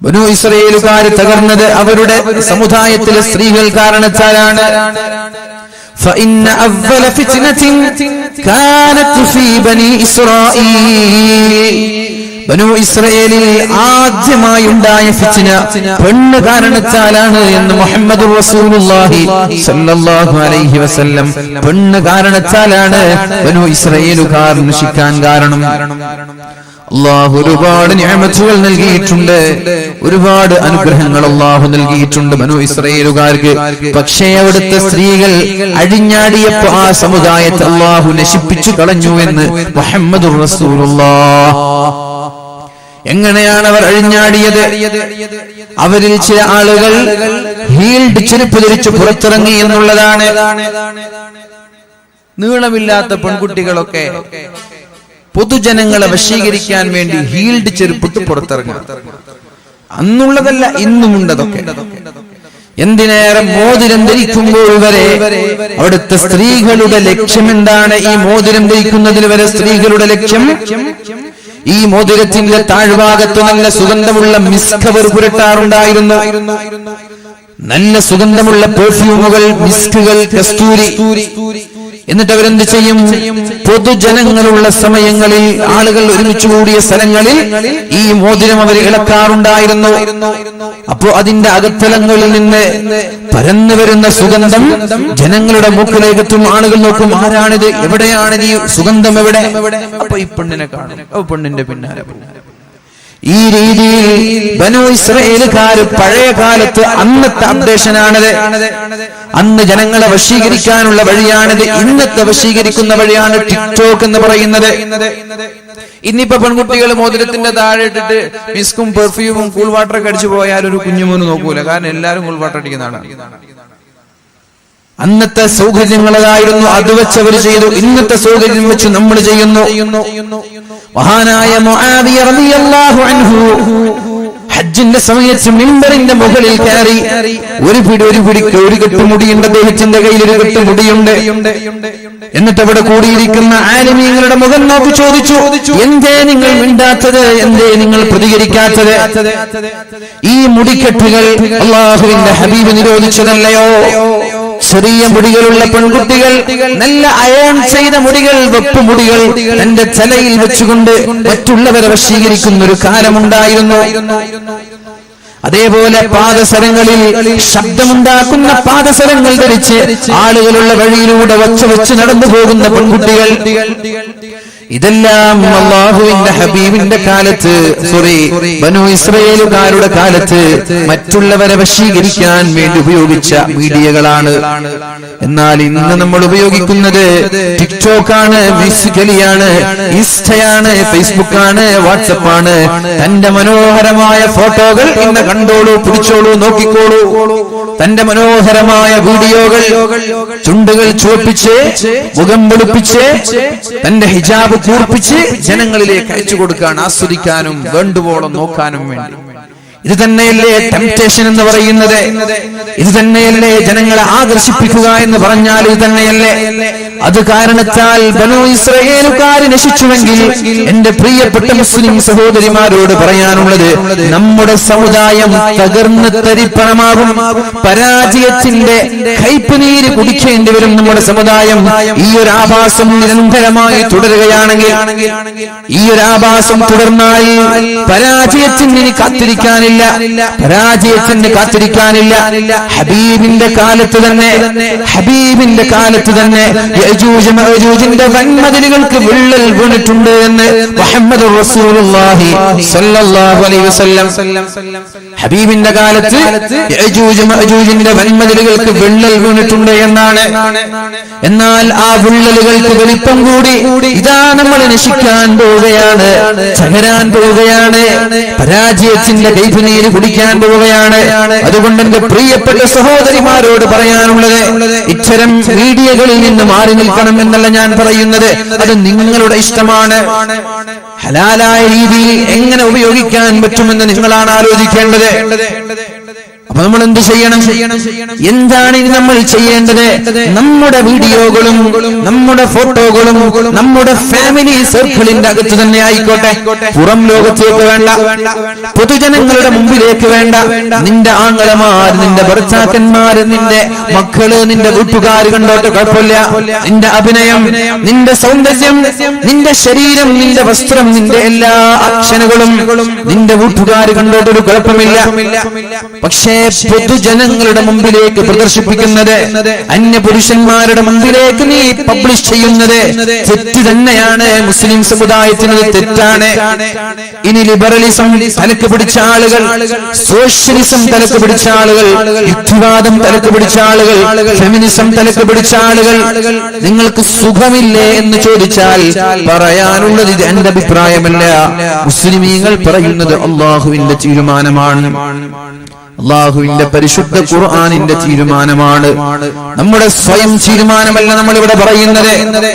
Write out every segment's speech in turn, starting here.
ബനു ഇസ്രയേലുകാർ തകർന്നത് അവരുടെ സമുദായത്തിലെ സ്ത്രീകൾ കാരണത്താലാണ് فإن أول فتنة كانت في بني إسرائيل ബനു ഇസ്രയേലിൽ ആദ്യമായി ഉണ്ടായ ഫിത്തിന പെണ്ണ് കാരണത്താലാണ് എന്ന് മുഹമ്മദ് റസൂലുള്ളാഹി സല്ലല്ലാഹു അലൈഹി വസല്ലം പെണ്ണ് കാരണത്താലാണ് ബനു ഇസ്രയേലുകാർ നശിക്കാൻ കാരണം അള്ളാഹു ഒരുപാട് ഞാമത്തുകൾ നൽകിയിട്ടുണ്ട്. ഒരുപാട് അനുഗ്രഹങ്ങൾ അള്ളാഹു നൽകിയിട്ടുണ്ട് മനു ഇസ്രയേലുകാർക്ക്. പക്ഷേ അവിടുത്തെ സ്ത്രീകൾ അഴിഞ്ഞാടിയപ്പോ ആ സമുദായത്തെ അള്ളാഹു നശിപ്പിച്ചു കളഞ്ഞു എന്ന് മുഹമ്മദ് എങ്ങനെയാണ് അവർ അഴിഞ്ഞാടിയത്? അവരിൽ ചില ആളുകൾ ഹീൽഡ് ചെരുപ്പ് ധരിച്ച് പുറത്തിറങ്ങി എന്നുള്ളതാണ്. നീളമില്ലാത്ത പെൺകുട്ടികളൊക്കെ പൊതുജനങ്ങളെ വശീകരിക്കാൻ വേണ്ടി ഹീൽഡ് ചെരുപ്പിട്ട് പുറത്തിറങ്ങുക അന്നുള്ളതല്ല ഇന്നുമുണ്ടതൊക്കെ. എന്തിനേറെ മോതിരം ധരിക്കുമ്പോൾ വരെ അവിടുത്തെ സ്ത്രീകളുടെ ലക്ഷ്യം എന്താണ്? ഈ മോതിരം ധരിക്കുന്നതിൽ വരെ സ്ത്രീകളുടെ ലക്ഷ്യം? ഈ മോതിരത്തിന്റെ താഴ്ഭാഗത്ത് നല്ല സുഗന്ധമുള്ള മിസ്കവർ പുരട്ടാറുണ്ടായിരുന്നു. നല്ല സുഗന്ധമുള്ള പെർഫ്യൂമുകൾ മിസ്കുകൾ കസ്തൂരി. എന്നിട്ട് അവരെന്ത് ചെയ്യും? പൊതുജനങ്ങളുള്ള സമയങ്ങളിൽ ആളുകൾ ഒരുമിച്ച് കൂടിയ സ്ഥലങ്ങളിൽ ഈ മോതിരം അവർ ഇളക്കാറുണ്ടായിരുന്നു. അപ്പോ അതിന്റെ അകത്തലങ്ങളിൽ നിന്ന് പരന്നു വരുന്ന സുഗന്ധം ജനങ്ങളുടെ മൂക്കിലേക്കെത്തും. ആളുകൾ നോക്കും ആരാണിത്? എവിടെയാണിത് ഈ സുഗന്ധം എവിടെ? അപ്പൊ ഈ പെണ്ണിനെ കാണും. പെണ്ണിന്റെ പിന്നാലെ ഈ രീതിയിൽ ബനു ഇസ്രയേലുകാർ പഴയ കാലത്ത് അന്നത്തെ അപ്ഡേഷനാണത് അന്ന് ജനങ്ങളെ വശീകരിക്കാനുള്ള വഴിയാണിത്. ഇന്നത്തെ വശീകരിക്കുന്ന വഴിയാണ് ടിക്ടോക്ക് എന്ന് പറയുന്നത്. ഇന്നിപ്പോ പെൺകുട്ടികൾ മോതിരത്തിന്റെ താഴെ ഇട്ടിട്ട് മിസ്കും പെർഫ്യൂമും കൂൾ വാട്ടർ ഒക്കെ അടിച്ചു പോയാൽ ഒരു കുഞ്ഞുമോന് നോക്കൂല. കാരണം എല്ലാരും കൂൾ വാട്ടർ അടിക്കുന്നതാണ് അന്നത്തെ സൗകര്യങ്ങളതായിരുന്നു അത് വെച്ച് അവർ ചെയ്തു. ഇന്നത്തെ സൗകര്യം വെച്ച് നമ്മൾ ചെയ്യുന്നു. മഹാനായ ഹജ്ജിന്റെ സമയത്ത് മിമ്പറിന്റെ മുകളിൽ കയറി ഒരു പിടി ഒരു പിടി ഒരു കെട്ട് മുടിയുണ്ട്. അദ്ദേഹത്തിന്റെ കയ്യിൽ ഒരു കെട്ട് മുടിയുണ്ട്. എന്നിട്ട് അവിടെ കൂടിയിരിക്കുന്ന ആലിമീങ്ങളുടെ മുഖം നോക്കി ചോദിച്ചു എന്തേ നിങ്ങൾ മിണ്ടാത്തത്? എന്തേ നിങ്ങൾ പ്രതികരിക്കാത്തത്? ഈ മുടിക്കെട്ടുകൾ അള്ളാഹുവിന്റെ ഹബീബ് നിരോധിച്ചതല്ലയോ? ചെറിയ മുടികളുള്ള പെൺകുട്ടികൾ നല്ല അയൺ ചെയ്ത മുടികൾ വെപ്പ് മുടികൾ തന്റെ തലയിൽ വെച്ചുകൊണ്ട് മറ്റുള്ളവരെ വശീകരിക്കുന്ന ഒരു കാലമുണ്ടായിരുന്നു. അതേപോലെ പാദസരങ്ങളിൽ ശബ്ദമുണ്ടാക്കുന്ന പാദസരങ്ങൾ ധരിച്ച് ആളുകളുള്ള വഴിയിലൂടെ വച്ച് വെച്ച് നടന്നു പോകുന്ന പെൺകുട്ടികൾ. ഇതെല്ലാം അള്ളാഹുവിന്റെ ഹബീബിന്റെ കാലത്ത് സോറി ബനു ഇസ്രയേലുകാരുടെ കാലത്ത് മറ്റുള്ളവരെ വശീകരിക്കാൻ വേണ്ടി ഉപയോഗിച്ച മീഡിയകളാണ്. എന്നാൽ ഇന്ന് നമ്മൾ ഉപയോഗിക്കുന്നത് ടിക്ടോക്ക് ആണ് മ്യൂസിക്കലിയാണ് ഇൻസ്റ്റയാണ് ഫേസ്ബുക്ക് ആണ് വാട്സപ്പ് ആണ് തന്റെ മനോഹരമായ ഫോട്ടോകൾ ഇന്ന് കണ്ടോളൂ പിടിച്ചോളൂ നോക്കിക്കോളൂ. തന്റെ മനോഹരമായ വീഡിയോകൾ ചുണ്ടുകൾ ചുവപ്പിച്ച് മുഖം വെളുപ്പിച്ച് തന്റെ ഹിജാബ് കൂർപ്പിച്ച് ജനങ്ങളിലേക്ക് അയച്ചു കൊടുക്കാൻ ആസ്വദിക്കാനും വേണ്ടുവോളം നോക്കാനും വേണ്ടി. ഇത് തന്നെയല്ലേ ടെംപ്റ്റേഷൻ എന്ന് പറയുന്നത്? ഇത് തന്നെയല്ലേ ജനങ്ങളെ ആകർഷിപ്പിക്കുക എന്ന് പറഞ്ഞാൽ ഇത് തന്നെയല്ലേ? അത് കാരണത്താൽ ബനു ഇസ്രയേലുകാർ നശിച്ചുവെങ്കിൽ എന്റെ പ്രിയപ്പെട്ട മുസ്ലിം സഹോദരിമാരോട് പറയാനുള്ളത് നമ്മുടെ സമുദായം തകർന്ന് തരിപ്പണമാകും. പരാജയത്തിന്റെ കൈപ്പുനീര് കുടിക്കേണ്ടി വരും നമ്മുടെ സമുദായം. ഈ ഒരു ആഭാസം നിരന്തരമായി തുടരുകയാണെങ്കിൽ ഈ ഒരു ആഭാസം തുടർന്നാൽ പരാജയത്തിന് ഇനി കാത്തിരിക്കാനില്ല. പരാജയത്തിന് കാത്തിരിക്കാനില്ല ഹബീബിന്റെ കാലത്ത് തന്നെ ഹബീബിന്റെ കാലത്ത് തന്നെ വൻമതിലുകൾക്ക് വിള്ളൽ വീണിട്ടുണ്ട് എന്ന് മുഹമ്മദ് ഹബീബിന്റെ കാലത്ത് വൻമതിലുകൾക്ക് വിള്ളൽ വീണിട്ടുണ്ട് എന്നാണ്. എന്നാൽ ആ വിള്ളലുകൾക്ക് വലിപ്പം കൂടി ഇതാ നമ്മൾ നശിക്കാൻ പോവുകയാണ് തകരാൻ പോവുകയാണ് പരാജയത്തിന്റെ കൈപ്പുനീര് കുടിക്കാൻ പോവുകയാണ്. അതുകൊണ്ട് എന്റെ പ്രിയപ്പെട്ട സഹോദരിമാരോട് പറയാനുള്ളത് ഇച്ചരം മീഡിയകളിൽ നിന്ന് മാറി നിൽക്കണം എന്നല്ല ഞാൻ പറയുന്നത്. അത് നിങ്ങളുടെ ഇഷ്ടമാണ്. ഹലാലായ രീതിയിൽ എങ്ങനെ ഉപയോഗിക്കാൻ പറ്റുമെന്ന് നിങ്ങളാണ് ആലോചിക്കേണ്ടത്. അപ്പൊ നമ്മൾ എന്ത് ചെയ്യണം? എന്താണ് ഇനി നമ്മൾ ചെയ്യേണ്ടത്? നമ്മുടെ വീഡിയോകളും നമ്മുടെ ഫോട്ടോകളും നമ്മുടെ ഫാമിലി സർക്കിളിന്റെ അകത്ത് തന്നെ ആയിക്കോട്ടെ. പുറം ലോകത്തേക്ക് വേണ്ട പൊതുജനങ്ങളുടെ മുമ്പിലേക്ക് വേണ്ട. നിന്റെ ആങ്ങളമാർ നിന്റെ ഭർത്താക്കന്മാര് നിന്റെ മക്കൾ നിന്റെ വീട്ടുകാർ കണ്ടോട്ട് കുഴപ്പമില്ല. നിന്റെ അഭിനയം നിന്റെ സൗന്ദര്യം നിന്റെ ശരീരം നിന്റെ വസ്ത്രം നിന്റെ എല്ലാ അക്ഷനുകളും നിന്റെ വീട്ടുകാർ കണ്ടോട്ടൊരു കുഴപ്പമില്ല. പക്ഷേ പൊതുജനങ്ങളുടെ മുമ്പിലേക്ക് പ്രദർശിപ്പിക്കുന്നത് അന്യ പുരുഷന്മാരുടെ മുമ്പിലേക്ക് നീ പബ്ലിഷ് ചെയ്യുന്നത് തെറ്റ് തന്നെയാണ്. മുസ്ലിം സമുദായത്തിന് തെറ്റാണ്. ഇനി ലിബറലിസം തലക്ക് പിടിച്ച ആളുകൾ സോഷ്യലിസം തലക്ക് പിടിച്ച ആളുകൾ യുക്തിവാദം തലക്ക് പിടിച്ച ആളുകൾ ഫെമിനിസം തലക്ക് പിടിച്ച ആളുകൾ നിങ്ങൾക്ക് സുഖമില്ലേ എന്ന് ചോദിച്ചാൽ പറയാനുള്ളത് ഇത് എന്റെ അഭിപ്രായമല്ല. മുസ്ലിമീങ്ങൾ പറയുന്നത് അള്ളാഹുവിന്റെ തീരുമാനമാണ്. അള്ളാഹുവിന്റെ പരിശുദ്ധ ഖുർആാനിന്റെ തീരുമാനമാണ്. നമ്മുടെ സ്വയം തീരുമാനമല്ല നമ്മൾ ഇവിടെ പറയുന്നത്.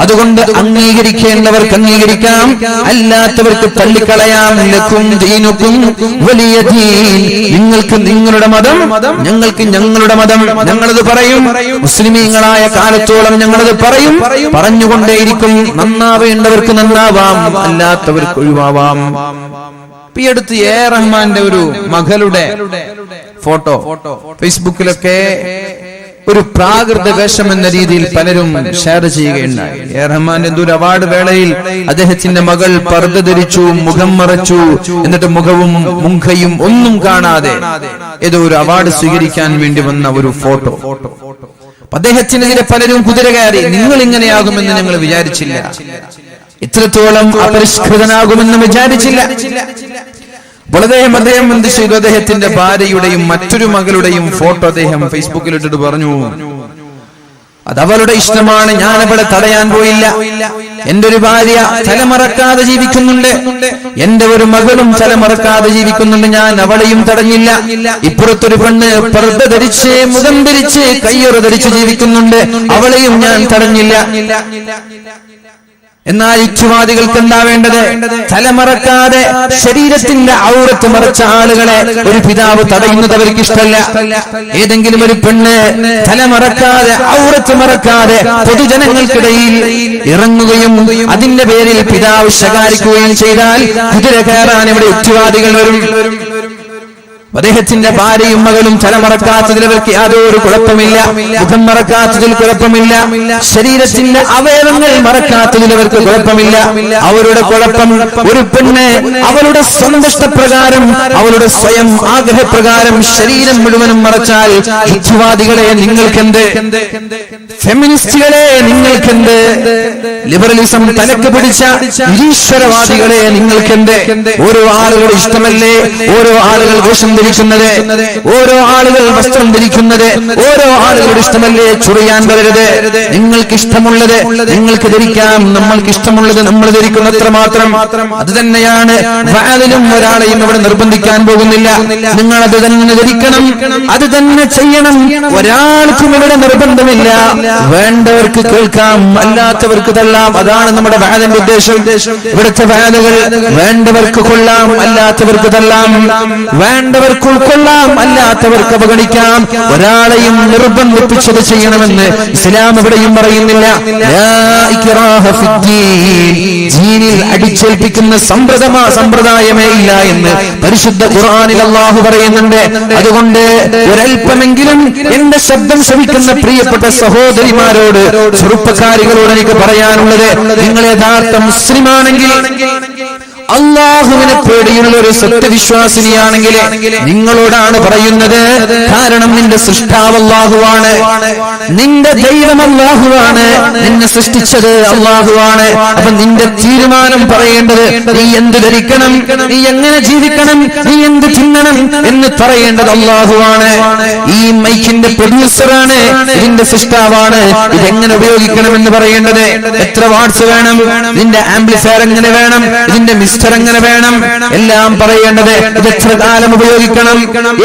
അതുകൊണ്ട് അംഗീകരിക്കേണ്ടവർക്ക് അംഗീകരിക്കാം. അല്ലാത്തവർക്ക് തള്ളിക്കളയാം. ദീനുക്കും വലിയ ദീൻ. നിങ്ങൾക്ക് നിങ്ങളുടെ മതം ഞങ്ങൾക്ക് ഞങ്ങളുടെ മതം. ഞങ്ങളത് പറയും. മുസ്ലിമീങ്ങളായ കാലത്തോളം ഞങ്ങളത് പറയും. പറഞ്ഞുകൊണ്ടേയിരിക്കും. നന്നാവേണ്ടവർക്ക് നന്നാവാം. അല്ലാത്തവർക്ക് ഒഴിവാവാം. അടുത്ത് എ റഹ്മാന്റെ ഒരു മകളുടെ ഫോട്ടോ. ഫേസ്ബുക്കിലൊക്കെ ഒരു പ്രാകൃത വേഷം എന്ന രീതിയിൽ പലരും ഷെയർ ചെയ്യുകയുണ്ടായി. എ റഹ്മാന്റെ എന്തൊരു അവാർഡ് വേളയിൽ അദ്ദേഹത്തിന്റെ മകൾ പർദ്ദ ധരിച്ചു മുഖം മറച്ചു എന്നിട്ട് മുഖവും മുഖയും ഒന്നും കാണാതെ ഏതോ ഒരു അവാർഡ് സ്വീകരിക്കാൻ വേണ്ടി വന്ന ഒരു ഫോട്ടോ. അദ്ദേഹത്തിനെതിരെ പലരും കുതിര കയറി നിങ്ങൾ ഇങ്ങനെയാകുമെന്ന് ഞങ്ങൾ വിചാരിച്ചില്ല. ഇത്രത്തോളം അപരിഷ്കൃതനാകുമെന്ന് വിചാരിച്ചില്ല. അദ്ദേഹം അദ്ദേഹം എന്ത് ചെയ്തു അദ്ദേഹത്തിന്റെ ഭാര്യയുടെയും മറ്റൊരു മകളുടെയും ഫോട്ടോ അദ്ദേഹം ഫേസ്ബുക്കിൽ ഇട്ടിട്ട് പറഞ്ഞു. അത് അവളുടെ ഇഷ്ടമാണ് ഞാൻ അവളെ തടയാൻ പോയില്ല. എന്റെ ഒരു ഭാര്യ തലമറക്കാതെ ജീവിക്കുന്നുണ്ട്. എന്റെ ഒരു മകളും തലമറക്കാതെ ജീവിക്കുന്നുണ്ട്. ഞാൻ അവളെയും തടഞ്ഞില്ല. ഇപ്പുറത്തൊരു പെണ്ണ് പർദ്ദ ധരിച്ച് മുഖം ധരിച്ച് കയ്യൊറ ധരിച്ച് ജീവിക്കുന്നുണ്ട്. അവളെയും ഞാൻ തടഞ്ഞില്ല. എന്നാൽ ഇച്ഛുവാദികൾക്ക് എന്താ വേണ്ടത്? തലമറക്കാതെ ശരീരത്തിന്റെ ഔറത്ത് മറച്ച ആളുകളെ ഒരു പിതാവ് തടയുന്നത് അവർക്ക് ഇഷ്ടമല്ല. ഏതെങ്കിലും ഒരു പെണ്ണ് തലമറക്കാതെ ഔറത്ത് മറക്കാതെ പൊതുജനങ്ങൾക്കിടയിൽ ഇറങ്ങുകയും അതിന്റെ പേരിൽ പിതാവ് ശകാരിക്കുകയും ചെയ്താൽ കുതിര കയറാൻ ഇവിടെ യുക്തിവാദികൾ വരും. അദ്ദേഹത്തിന്റെ ഭാര്യയും മകളും തലമറക്കാത്തതിൽ അവർക്ക് യാതൊരു കുഴപ്പമില്ല. മുഖം മറക്കാത്തതിൽ കുഴപ്പമില്ല. ശരീരത്തിന്റെ അവയവങ്ങൾ മറക്കാത്തതിൽ അവർക്ക് കുഴപ്പമില്ല. അവരുടെ കുഴപ്പം ഒരു പെണ്ണ് അവളുടെ സന്തുഷ്ടപ്രകാരം അവളുടെ സ്വയം ആഗ്രഹപ്രകാരം ശരീരം മുഴുവനും മറച്ചാൽ യുക്തിവാദികളെ നിങ്ങൾക്കെന്ത്? ഫെമിനിസ്റ്റുകളെ നിങ്ങൾക്കെന്ത്? ലിബറലിസം തലക്ക് പിടിച്ച നിരീശ്വരവാദികളെ നിങ്ങൾക്കെന്ത്? ഓരോ ആളുകളുടെ ഇഷ്ടമല്ലേ? ഓരോ ആളുകൾ വേഷം ധരിക്കുന്നത് ഓരോ ആളുകൾ വസ്ത്രം ധരിക്കുന്നത് ഓരോ ആളുകളുടെ ഇഷ്ടമല്ലേ ചുറിയാൻ വരരുത്? നിങ്ങൾക്ക് ഇഷ്ടമുള്ളത് നിങ്ങൾക്ക് ധരിക്കാം നമ്മൾക്ക് ഇഷ്ടമുള്ളത് നമ്മൾ ധരിക്കുന്നത്ര മാത്രം. അത് തന്നെയാണ്. വാലിലും ഒരാളെയും ഇവിടെ നിർബന്ധിക്കാൻ പോകുന്നില്ല. നിങ്ങൾ അത് തന്നെ ധരിക്കണം. അത് തന്നെ ചെയ്യണം. ഒരാൾക്കും ഇവിടെ നിർബന്ധമില്ല. വേണ്ടവർക്ക് കേൾക്കാം അല്ലാത്തവർക്ക് തള്ളാം. അതാണ് നമ്മുടെ വാലിന്റെ ഉദ്ദേശം. ഇവിടുത്തെ വാലുകൾ വേണ്ടവർക്ക് കൊള്ളാം അല്ലാത്തവർക്ക് തള്ളാം. വേണ്ടവർക്ക് ഉൾക്കൊള്ളാം. അല്ലാത്തവർക്ക് അവഗണിക്കാം. ഒരാളെയും നിർബന്ധിപ്പിച്ചത് ചെയ്യണമെന്ന് ഇസ്ലാം എവിടെയും പറയുന്നില്ല. ദീനിൽ അടിച്ചേൽപ്പിക്കുന്ന സമ്പ്രദമാ സമ്പ്രദായമേ ഇല്ല എന്ന് പരിശുദ്ധ ഖുർആനിൽ അള്ളാഹു പറയുന്നുണ്ട്. അതുകൊണ്ട് ഒരൽപ്പമെങ്കിലും എന്റെ ശബ്ദം ശ്രമിക്കുന്ന പ്രിയപ്പെട്ട സഹോദരിമാരോട് ചെറുപ്പക്കാരികളോട് എനിക്ക് പറയാനുള്ളത് നിങ്ങൾ യഥാർത്ഥ മുസ്ലിമാണെങ്കിൽ അള്ളാഹുവിനെ പേടിയുള്ള ഒരു സത്യവിശ്വാസിനിയാണെങ്കിൽ നിങ്ങളോടാണ് പറയുന്നത്. കാരണം നിന്റെ സൃഷ്ടാവ് അള്ളാഹുവാണ്. നിന്റെ ദൈവം അള്ളാഹുവാണ്. നിന്നെ സൃഷ്ടിച്ചത് അള്ളാഹുവാണ്. അപ്പൊ നിന്റെ തീരുമാനം പറയേണ്ടത് നീ എന്ത് ധരിക്കണം? നീ എങ്ങനെ ജീവിക്കണം? നീ എന്ത് തിന്നണം എന്ന് പറയേണ്ടത് അള്ളാഹുവാണ്. ഈ മൈക്കിന്റെ പ്രൊഡ്യൂസറാണ്. ഇതിന്റെ സൃഷ്ടാവാണ്. ഇതെങ്ങനെ ഉപയോഗിക്കണം എന്ന് പറയേണ്ടത്? എത്ര വാട്സ് വേണം? നിന്റെ ആംപ്ലിഫയർ എങ്ങനെ വേണം? ഇതിന്റെ മിസ് എങ്ങനെ വേണം. എല്ലാം പറയേണ്ടത് ഇത് എത്ര കാലം ഉപയോഗിക്കണം?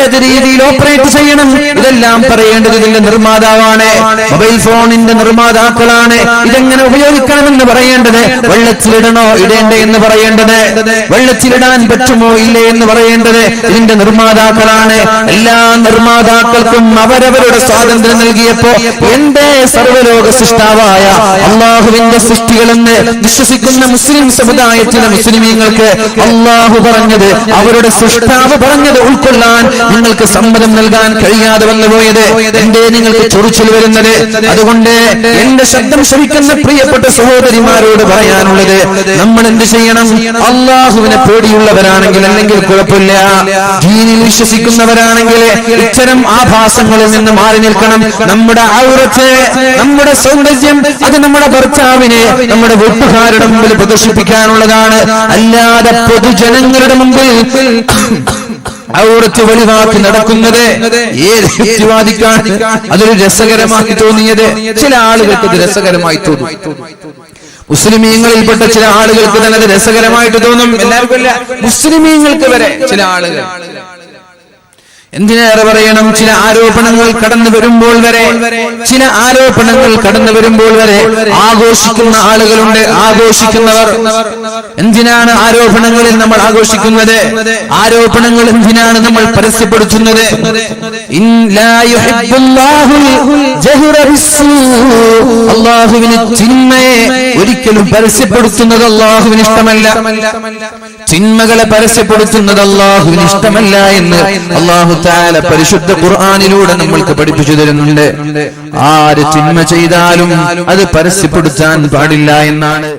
ഏത് രീതിയിൽ ഓപ്പറേറ്റ് ചെയ്യണം? ഇതെല്ലാം പറയേണ്ടത് ഇതിന്റെ നിർമ്മാതാവാണ്. മൊബൈൽ ഫോണിന്റെ നിർമ്മാതാക്കളാണ്. ഇതെങ്ങനെ ഉപയോഗിക്കണമെന്ന് പറയേണ്ടത്? വെള്ളത്തിലിടണോ? ഇടേണ്ടേ എന്ന് പറയേണ്ടത്. വെള്ളത്തിലിടാൻ പറ്റുമോ? ഇല്ലേ എന്ന് പറയേണ്ടത് ഇതിന്റെ നിർമ്മാതാക്കളാണ്. എല്ലാ നിർമ്മാതാക്കൾക്കും അവരവരുടെ സ്വാതന്ത്ര്യം നൽകിയപ്പോ എന്റെ സർവലോക സൃഷ്ടാവായ അള്ളാഹുവിന്റെ സൃഷ്ടികളെന്ന് വിശ്വസിക്കുന്ന മുസ്ലിം സമുദായത്തിലെ മുസ്ലിമീങ്ങൾക്ക് അള്ളാഹു പറഞ്ഞത് അവരുടെ സൃഷ്ടാവ് പറഞ്ഞത് ഉൾക്കൊള്ളാൻ നിങ്ങൾക്ക് സമ്മതം നൽകാൻ കഴിയാതെ വന്നു പോയത് എന്തേ നിങ്ങൾക്ക് ചൊറിച്ചിൽ വരുന്നത്? അതുകൊണ്ട് എന്റെ ശബ്ദം ശ്രമിക്കുന്ന പ്രിയപ്പെട്ട സഹോദരിമാരോട് പറയാനുള്ളത് നമ്മൾ എന്ത് ചെയ്യണം? അള്ളാഹുവിനെ പേടിയുള്ളവരാണെങ്കിൽ അല്ലെങ്കിൽ കുഴപ്പമില്ല. ദീനിൽ വിശ്വസിക്കുന്നവരാണെങ്കിൽ ഇത്തരം ആഭാസങ്ങളിൽ നിന്ന് മാറി നിൽക്കണം. നമ്മുടെ ഔറത്ത് നമ്മുടെ സൗന്ദര്യം അത് നമ്മുടെ ഭർത്താവിനെ നമ്മുടെ വീട്ടുകാരുടെ മുമ്പിൽ പ്രദർശിപ്പിക്കാനുള്ളതാണ്. അല്ലാതെ പൊതുജനങ്ങളുടെ മുമ്പിൽ ഔറത്ത് വെളിവാക്കി നടക്കുന്നത് ഏത് അതൊരു രസകരമാക്കി തോന്നിയത് ചില ആളുകൾക്ക് രസകരമായി തോന്നി. മുസ്ലിമീങ്ങളിൽപ്പെട്ട ചില ആളുകൾക്ക് തന്നെ അത് രസകരമായിട്ട് തോന്നും. എല്ലാവർക്കും മുസ്ലിമീങ്ങൾക്ക് വരെ ചില ആളുകൾ എന്തിനേറെ പറയണം? ചില ആരോപണങ്ങൾ കടന്നു വരുമ്പോൾ വരെ ചില ആരോപണങ്ങൾ കടന്നു വരുമ്പോൾ വരെ ആഘോഷിക്കുന്ന ആളുകളുണ്ട് ആഘോഷിക്കുന്നവർ. എന്തിനാണ് ആരോപണങ്ങളിൽ നമ്മൾ ആഘോഷിക്കുന്നത്? ആരോപണങ്ങൾ എന്തിനാണ് നമ്മൾ പരസ്യപ്പെടുത്തുന്നത്? തിന്മയെ ഒരിക്കലും പരസ്യപ്പെടുത്തുന്നത് അള്ളാഹുവിന് ഇഷ്ടമല്ല. ചിന്മകളെ പരസ്യപ്പെടുത്തുന്നത് അള്ളാഹുവിന് ഇഷ്ടമല്ല എന്ന് അള്ളാഹു താല പരിശുദ്ധ ഖുർആാനിലൂടെ നമ്മൾക്ക് പഠിപ്പിച്ചു തരുന്നുണ്ട്. ആര് തിന്മ ചെയ്താലും അത് പരസ്യപ്പെടുത്താൻ പാടില്ല എന്നാണ്.